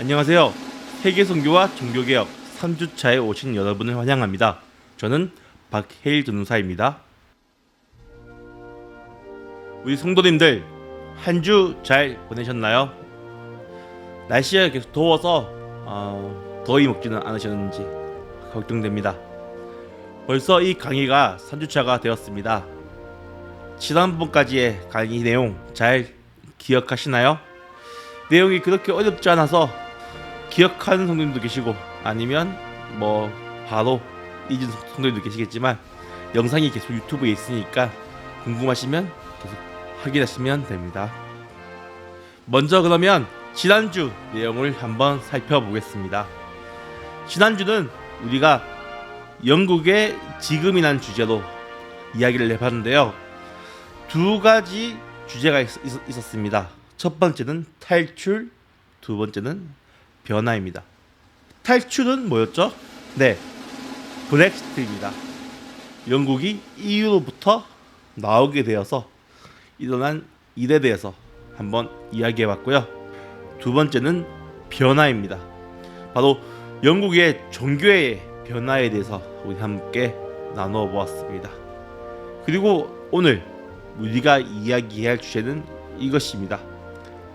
안녕하세요. 세계 선교와 종교 개혁 3주차에 오신 여러분을 환영합니다. 저는 박해일 전우사입니다. 우리 성도님들 한 주 잘 보내셨나요? 날씨가 계속 더워서 어, 더위 먹지는 않으셨는지 걱정됩니다. 벌써 이 강의가 3주차가 되었습니다. 지난번까지의 강의 내용 잘 기억하시나요? 내용이 그렇게 어렵지 않아서 기억하는 성도님도 계시고 아니면 뭐 바로 잊은 성도님도 계시겠지만 영상이 계속 유튜브에 있으니까 궁금하시면 계속 확인하시면 됩니다. 먼저 그러면 지난주 내용을 한번 살펴보겠습니다. 지난주는 우리가 영국의 지금이란 주제로 이야기를 해봤는데요. 두 가지 주제가 있, 었습니다첫 번째는 탈출, 두 번째는 변화입니다. 탈출은 뭐였죠? 네, 브렉시트입니다. 영국이 EU로부터 나오게 되어서 일어난 일에 대해서 한번 이야기해 봤고요. 두 번째는 변화입니다. 바로 영국의 종교의 변화에 대해서 우리 함께 나누어 보았습니다. 그리고 오늘 우리가 이야기할 주제는 이것입니다.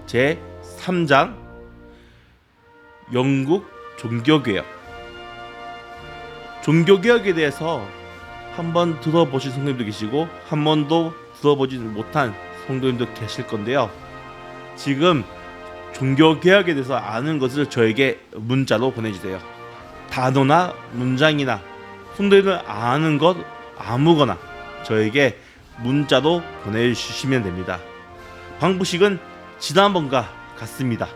제 3장 영국 종교개혁 종교개혁에 대해서 한번 들어보신 성도님도 계시고 한 번도 들어보지 못한 성도님도 계실 건데요. 지금 종교개혁에 대해서 아는 것을 저에게 문자로 보내주세요. 단어나 문장이나 성도님들 아는 것 아무거나 저에게 문자로 보내주시면 됩니다. 방부식은 지난번과 같습니다.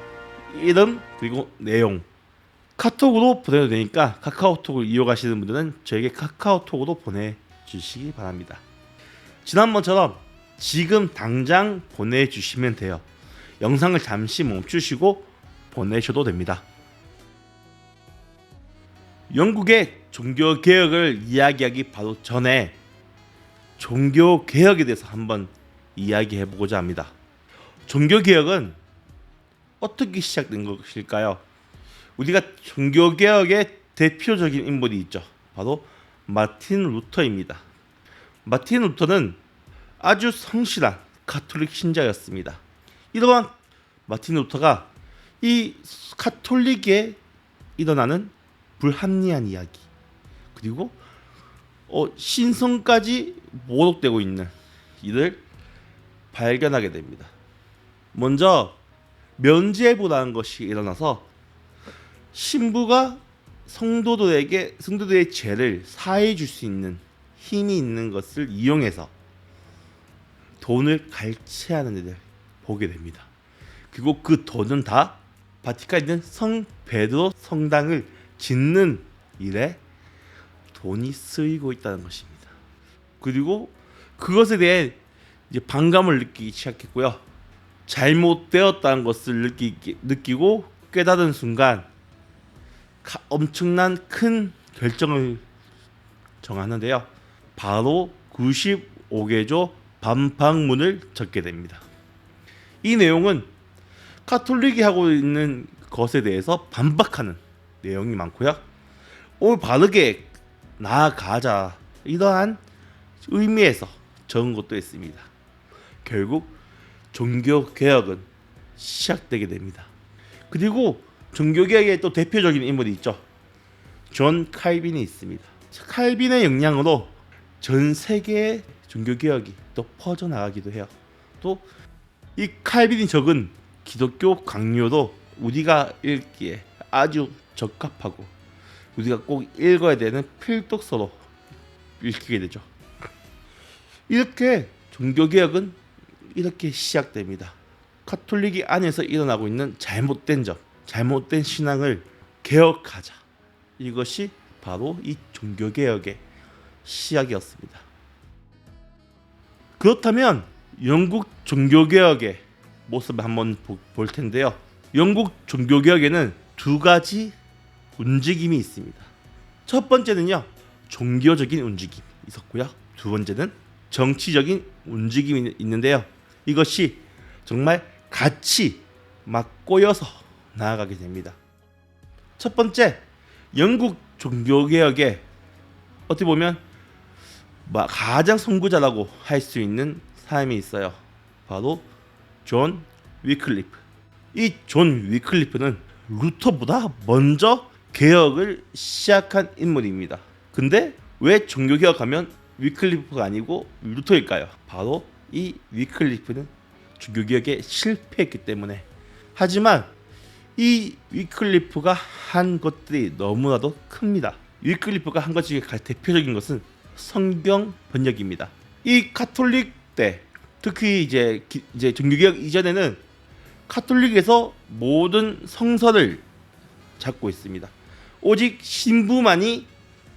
이름 그리고 내용 카톡으로 보내도 되니까 카카오톡을 이용하시는 분들은 저에게 카카오톡으로 보내주시기 바랍니다. 지난번처럼 지금 당장 보내주시면 돼요. 영상을 잠시 멈추시고 보내셔도 됩니다. 영국의 종교 개혁을 이야기하기 바로 전에 종교 개혁에 대해서 한번 이야기해 보고자 합니다. 종교 개혁은 어떻게 시작된 것일까요? 우리가 종교 개혁의 대표적인 인물이 있죠. 바로 마틴 루터입니다. 마틴 루터는 아주 성실한 가톨릭 신자였습니다. 이러한 마틴 루터가 이 가톨릭에 일어나는 불합리한 이야기 그리고 어, 신성까지 모독되고 있는 이를 발견하게 됩니다. 먼저 면죄부라는 것이 일어나서 신부가 성도들에게 성도들의 죄를 사해 줄 수 있는 힘이 있는 것을 이용해서 돈을 갈취하는 일을 보게 됩니다. 그리고 그 돈은 다 바티칸에 있는 성 베드로 성당을 짓는 일에 돈이 쓰이고 있다는 것입니다. 그리고 그것에 대해 이제 반감을 느끼기 시작했고요. 잘못되었다는 것을 느끼, 느끼고 깨달은 순간 가, 엄청난 큰 결정을 정하는데요. 바로 95개조 반박문을 적게 됩니다. 이 내용은 카톨릭이 하고 있는 것에 대해서 반박하는 내용이 많고요. 올 바르게 나아가자 이러한 의미에서 적은 것도 있습니다. 결국 종교 개혁은 시작되게 됩니다. 그리고 종교 개혁의 또 대표적인 인물이 있죠. 존 칼빈이 있습니다. 칼빈의 영향으로 전 세계의 종교 개혁이 또 퍼져 나가기도 해요. 또 이 칼빈이 적은 기독교 강요도 우리가 읽기에 아주 적합하고 우리가 꼭 읽어야 되는 필독서로 읽히게 되죠. 이렇게 종교 개혁은 이렇게 시작됩니다. 카톨릭이 안에서 일어나고 있는 잘못된 점, 잘못된 신앙을 개혁하자. 이것이 바로 이 종교 개혁의 시작이었습니다. 그렇다면 영국 종교 개혁의 모습을 한번 보, 볼 텐데요. 영국 종교 개혁에는 두 가지 움직임이 있습니다. 첫 번째는요. 종교적인 움직임이 있었고요. 두 번째는 정치적인 움직임이 있는데요. 이것이 정말 같이 막 꼬여서 나아가게 됩니다. 첫 번째 영국 종교 개혁의 어떻게 보면 뭐 가장 선구자라고 할 수 있는 사람이 있어요. 바로 존 위클리프. 이 존 위클리프는 루터보다 먼저 개혁을 시작한 인물입니다. 근데 왜 종교 개혁하면 위클리프가 아니고 루터일까요? 바로 이 위클리프는 종교 개혁에 실패했기 때문에. 하지만 이 위클리프가 한 것들이 너무나도 큽니다. 위클리프가 한 것 중에 가장 대표적인 것은 성경 번역입니다. 이 카톨릭 때 특히 이제 기- 이제 종교개혁 이전에는 카톨릭에서 모든 성서를 잡고 있습니다. 오직 신부만이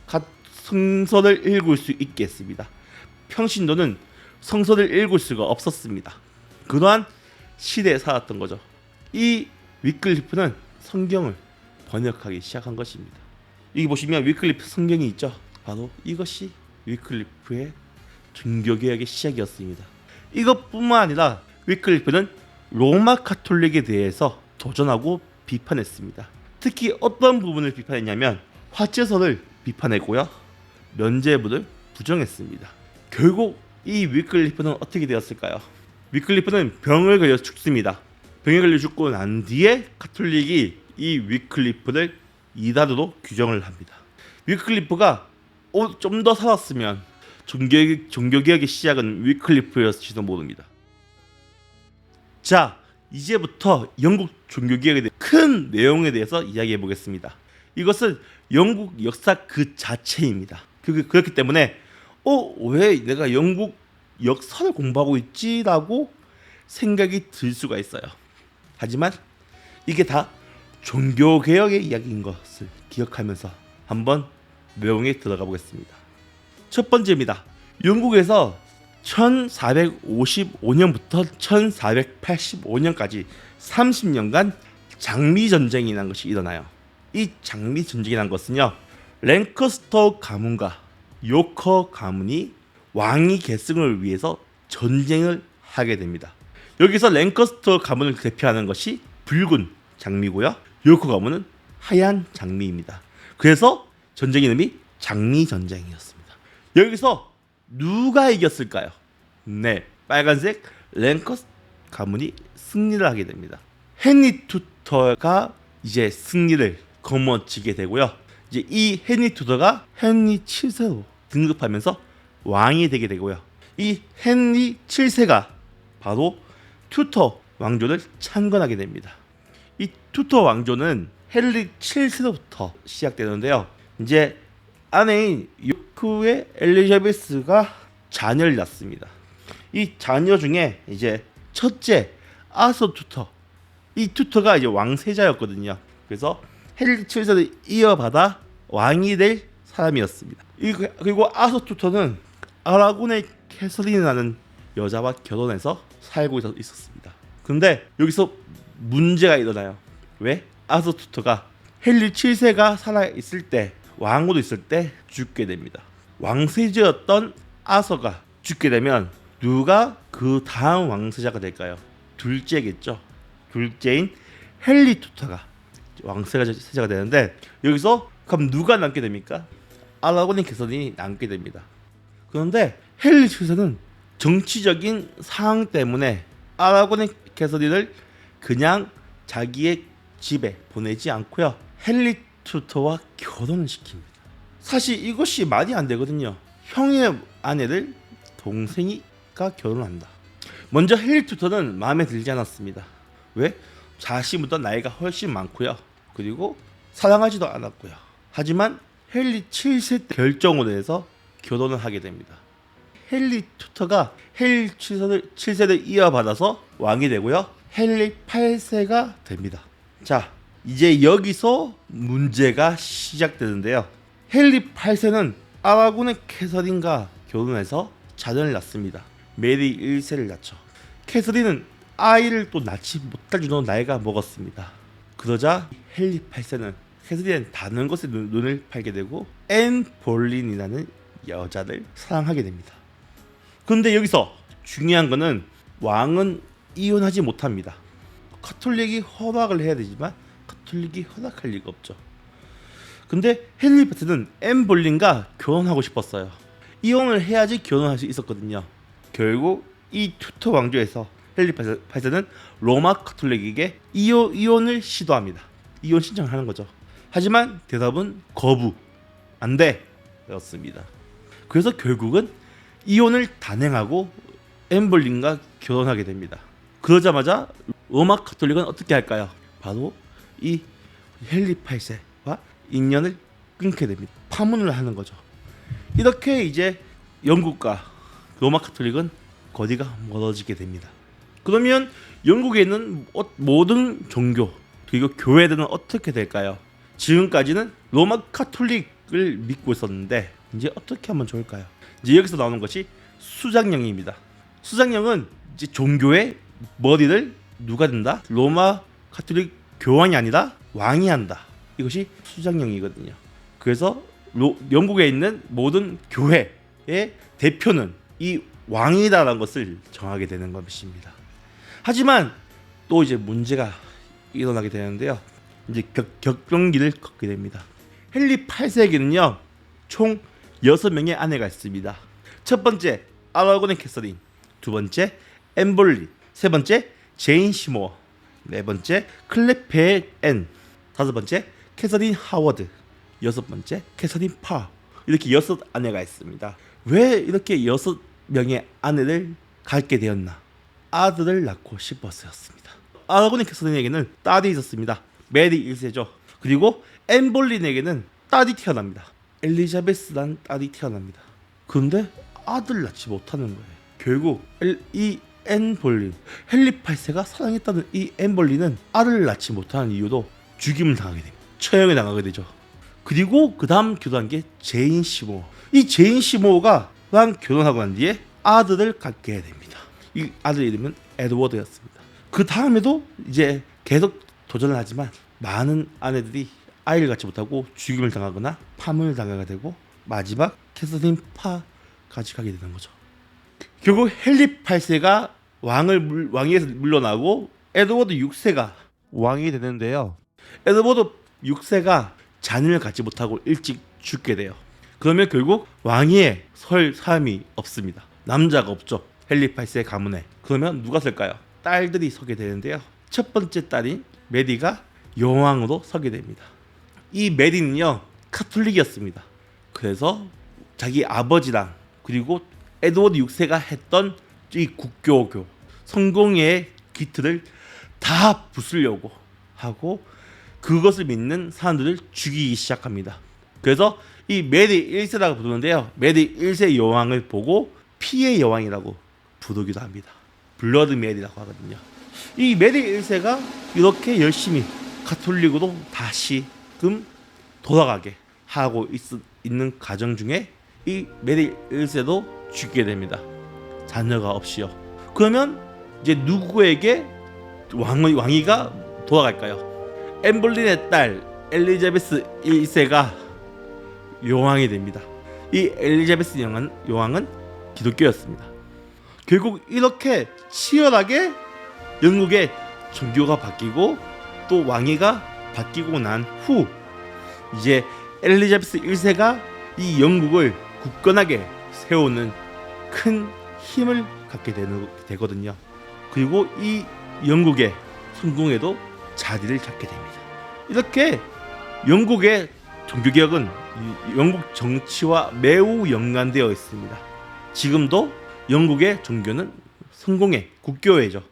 가- 성서를 읽을 수 있게 했습니다. 평신도는 성서를 읽을 수가 없었습니다. 그러한 시대에 살았던 거죠. 이 위클리프는 성경을 번역하기 시작한 것입니다. 여기 보시면 위클리프 성경이 있죠. 바로 이것이 위클리프의 종교개혁의 시작이었습니다. 이것뿐만 아니라 위클리프는 로마 카톨릭에 대해서 도전하고 비판했습니다. 특히 어떤 부분을 비판했냐면 화제설을 비판했고요. 면죄부를 부정했습니다. 결국 이 위클리프는 어떻게 되었을까요? 위클리프는 병을 걸려 죽습니다. 병에 걸려 죽고 난 뒤에 카톨릭이 이 위클리프를 이단으로 규정을 합니다. 위클리프가 좀 더 살았으면 종교 종교개혁의 시작은 위클리프였을지도 모릅니다. 자, 이제부터 영국 종교개혁에 대한 큰 내용에 대해서 이야기해 보겠습니다. 이것은 영국 역사 그 자체입니다. 그, 그렇기 때문에 어, 왜 내가 영국 역사를 공부하고 있지라고 생각이 들 수가 있어요. 하지만 이게 다 종교 개혁의 이야기인 것을 기억하면서 한번 내용에 들어가 보겠습니다. 첫 번째입니다. 영국에서 1455년부터 1485년까지 30년간 장미 전쟁이라는 것이 일어나요. 이 장미 전쟁이라는 것은요. 랭커스터 가문과 요커 가문이 왕위 계승을 위해서 전쟁을 하게 됩니다. 여기서 랭커스터 가문을 대표하는 것이 붉은 장미고요. 요커 가문은 하얀 장미입니다. 그래서 전쟁 이름이 장미 전쟁이었습니다. 여기서 누가 이겼을까요? 네, 빨간색 랭커스 가문이 승리를 하게 됩니다. 헨리 투터가 이제 승리를 거머쥐게 되고요. 이제 이 헨리 투터가 헨리 7세로 등급하면서 왕이 되게 되고요. 이 헨리 7세가 바로 투터 왕조를 창건하게 됩니다. 이 투터 왕조는 헨리 7세로부터 시작되는데요. 이제 아내인 요크의 엘리자베스가 자녀를 낳습니다. 이 자녀 중에 이제 첫째 아서 투터 이 투터가 이제 왕세자였거든요. 그래서 헨리 7세를 이어받아 왕이 될 사람이었습니다. 이- 그리고 아서 투터는 아라곤의 캐서린이라는 여자와 결혼해서 살고 있었- 있었습니다. 근데 여기서 문제가 일어나요. 왜? 아서 투터가 헨리 7세가 살아 있을 때 왕으로 있을 때 죽게 됩니다. 왕세자였던 아서가 죽게 되면 누가 그 다음 왕세자가 될까요? 둘째겠죠. 둘째인 헨리 투터가 왕세자가 되는데 여기서 그럼 누가 남게 됩니까? 아라곤의 개선이 남게 됩니다. 그런데 헨리 7세는 정치적인 상황 때문에 아라곤의 캐서린을 그냥 자기의 집에 보내지 않고요. 헨리 투터와 결혼을 시킵니다. 사실 이것이 말이 안 되거든요. 형의 아내를 동생이가 결혼한다. 먼저 헨리 투터는 마음에 들지 않았습니다. 왜? 자신보다 나이가 훨씬 많고요. 그리고 사랑하지도 않았고요. 하지만 헨리 7세 때 결정으로 해서 결혼을 하게 됩니다. 헨리 투터가 헨리 7세를, 7세를 이어받아서 왕이 되고요. 헨리 8세가 됩니다. 자, 이제 여기서 문제가 시작되는데요. 헨리 8세는 아라곤의 캐서린과 결혼해서 자녀를 낳습니다. 메리 1세를 낳죠. 캐서린은 아이를 또 낳지 못할 정도로 나이가 먹었습니다. 그러자 헨리 8세는 캐서린은 다른 것에 눈- 눈을 팔게 되고 앤 볼린이라는 여자를 사랑하게 됩니다. 그런데 여기서 중요한 거는 왕은 이혼하지 못합니다. 카톨릭이 허락을 해야 되지만 가톨릭이 허락할 리가 없죠. 근데 헨리 파트는 앤 볼린과 결혼하고 싶었어요. 이혼을 해야지 결혼할 수 있었거든요. 결국 이 투터 왕조에서 헨리 파트는 로마 가톨릭에게 이혼, 이혼을 시도합니다. 이혼 신청을 하는 거죠. 하지만 대답은 거부, 안 돼, 였습니다. 그래서 결국은 이혼을 단행하고 엠볼린과 결혼하게 됩니다. 그러자마자 로마 가톨릭은 어떻게 할까요? 바로 이 헨리 8세와 인연을 끊게 됩니다. 파문을 하는 거죠. 이렇게 이제 영국과 로마 가톨릭은 거리가 멀어지게 됩니다. 그러면 영국에 있는 어- 모든 종교 그리고 교회들은 어떻게 될까요? 지금까지는 로마 가톨릭을 믿고 있었는데 이제 어떻게 하면 좋을까요? 이제 여기서 나오는 것이 수장령입니다. 수장령은 이제 종교의 머리를 누가 든다? 로마 가톨릭 교황이 아니라 왕이 한다. 이것이 수장령이거든요. 그래서 로- 영국에 있는 모든 교회의 대표는 이 왕이다라는 것을 정하게 되는 것입니다. 하지만 또 이제 문제가 일어나게 되는데요. 이제 격, 격변기를 걷게 됩니다. 헨리 8세에게는요 총 6명의 아내가 있습니다. 첫 번째 아라곤의 캐서린, 두 번째 엠볼리, 세 번째 제인 시모어, 네 번째 클레페 앤, 다섯 번째 캐서린 하워드, 여섯 번째 캐서린 파 이렇게 여섯 아내가 있습니다. 왜 이렇게 여섯 명의 아내를 갖게 되었나? 아들을 낳고 싶어서였습니다. 아라곤의 캐서린에게는 딸이 있었습니다. 메리 1세죠. 그리고 엠볼린에게는 딸이 태어납니다. 엘리자베스란 딸이 태어납니다. 그런데 아들 낳지 못하는 거예요. 결국 엘- 이 엠볼린, 헨리 8세가 사랑했다는 이 엠볼린은 아들을 낳지 못하는 이유로 죽임을 당하게 됩니다. 처형을 당하게 되죠. 그리고 그 다음 결혼한 게 제인 시모. 이 제인 시모가 랑 결혼하고 난 뒤에 아들을 갖게 됩니다. 이 아들 이름은 에드워드였습니다. 그 다음에도 이제 계속 도전을 하지만 많은 아내들이 아이를 갖지 못하고 죽임을 당하거나 파문을 당하게 되고 마지막 캐서린 파까지 가게 되는 거죠. 결국 헨리 8세가 왕을 물, 왕위에서 물러나고 에드워드 6세가 왕이 되는데요. 에드워드 6세가 자녀를 갖지 못하고 일찍 죽게 돼요. 그러면 결국 왕위에 설 사람이 없습니다. 남자가 없죠. 헨리 8세 가문에. 그러면 누가 설까요? 딸들이 서게 되는데요. 첫 번째 딸인 메리가 여왕으로 서게 됩니다. 이 메리는요 카톨릭이었습니다. 그래서 자기 아버지랑 그리고 에드워드 6세가 했던 이 국교교 성공의 기틀을 다 부수려고 하고 그것을 믿는 사람들을 죽이기 시작합니다. 그래서 이 메리 1세라고 부르는데요. 메리 1세 여왕을 보고 피의 여왕이라고 부르기도 합니다. 블러드 메리라고 하거든요. 이 메리 1세가 이렇게 열심히 가톨릭으로 다시금 돌아가게 하고 있, 있는 과정 중에 이 메리 1세도 죽게 됩니다. 자녀가 없이요. 그러면 이제 누구에게 왕의 왕위가 돌아갈까요? 엠블린의 딸 엘리자베스 1세가 여왕이 됩니다. 이 엘리자베스 여왕은 기독교였습니다. 결국 이렇게 치열하게 영국의 종교가 바뀌고 또 왕위가 바뀌고 난 후 이제 엘리자베스 1세가 이 영국을 굳건하게 세우는 큰 힘을 갖게 되는, 되거든요. 그리고 이 영국의 성공에도 자리를 잡게 됩니다. 이렇게 영국의 종교개혁은 이 영국 정치와 매우 연관되어 있습니다. 지금도 영국의 종교는 성공의 국교회죠.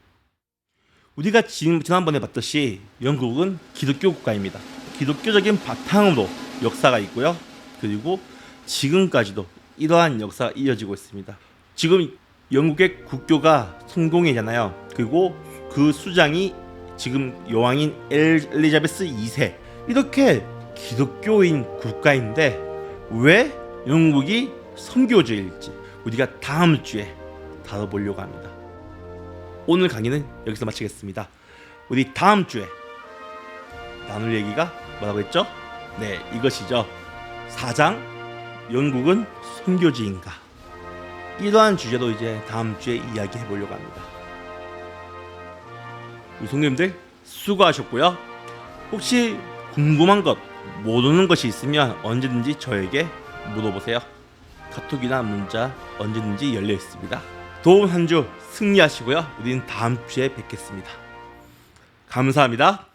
우리가 지난번에 봤듯이 영국은 기독교 국가입니다. 기독교적인 바탕으로 역사가 있고요. 그리고 지금까지도 이러한 역사가 이어지고 있습니다. 지금 영국의 국교가 성공이잖아요. 그리고 그 수장이 지금 여왕인 엘리자베스 2세. 이렇게 기독교인 국가인데 왜 영국이 선교주일지 우리가 다음 주에 다뤄보려고 합니다. 오늘 강의는 여기서 마치겠습니다. 우리 다음 주에 나눌 얘기가 뭐라고 했죠? 네, 이것이죠. 사장 영국은 선교지인가? 이러한 주제로 이제 다음 주에 이야기해 보려고 합니다. 우리 성님들 수고하셨고요. 혹시 궁금한 것, 모르는 것이 있으면 언제든지 저에게 물어보세요. 카톡이나 문자 언제든지 열려 있습니다. 좋은 한주 승리하시고요. 우리는 다음 주에 뵙겠습니다. 감사합니다.